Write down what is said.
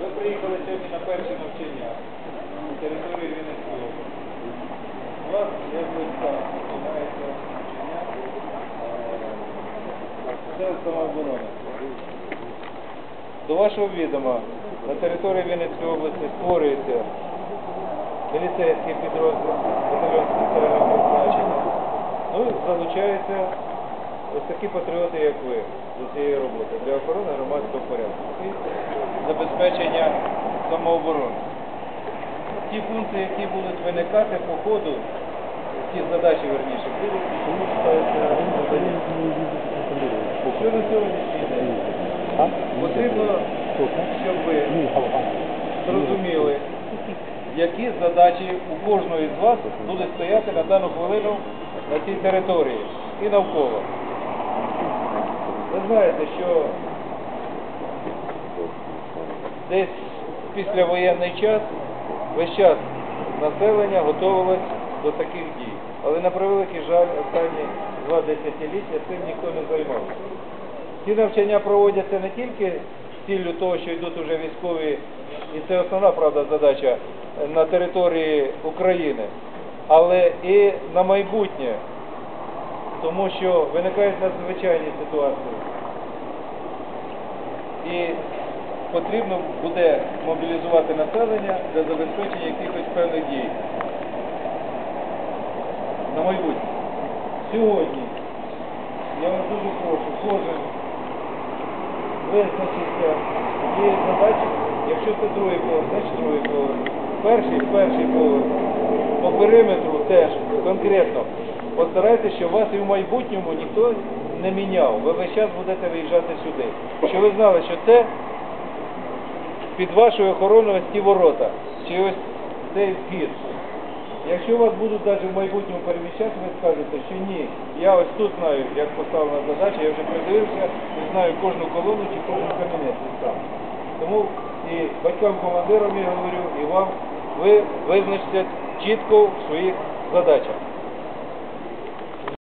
Ви приїхали сьогодні на перше навчання на території Вінницької області. У вас, як ви сказали, починається навчання е, сил самооборони. До вашого відома, на території Вінницької області створюється міліцейський підрозділ, батальйон спеціального призначення. Ну і залучаються ось такі патріоти, як ви, до цієї роботи для охорони громадського порядку і забезпечення самооборони. Ті функції, які будуть виникати по ходу, ті задачі верніше, будуть що на сьогоднішній день потрібно, щоб ви зрозуміли, які задачі у кожного із вас будуть стояти на дану хвилину на цій території і навколо. Ви знаєте, що десь післявоєнний час весь час населення готувалось до таких дій. Але на превеликий жаль, останні два десятиліття цим ніхто не займався. Ці навчання проводяться не тільки з ціллю того, що йдуть уже військові, і це основна правда задача на території України, але і на майбутнє, тому що виникають надзвичайні ситуації. І потрібно буде мобілізувати населення для забезпечення якихось певних дій на майбутнє. Сьогодні я вас дуже прошу, кожен визначиться є задачі, якщо це другий поверх, значить другий поверх. Перший, перший поверх. По периметру теж конкретно. Постарайтеся, щоб вас і в майбутньому ніхто не міняв. Ви весь час будете виїжджати сюди. Щоб ви знали, що це під вашою охороною ось ворота, чи ось цей вхід. Якщо вас будуть навіть в майбутньому переміщати, ви скажете, що ні, я ось тут знаю, як поставлена задача, я вже придивився і знаю кожну колону чи кожен кабінет. Тому і батькам командирам я говорю, і вам, ви визначте чітко в своїх задачах.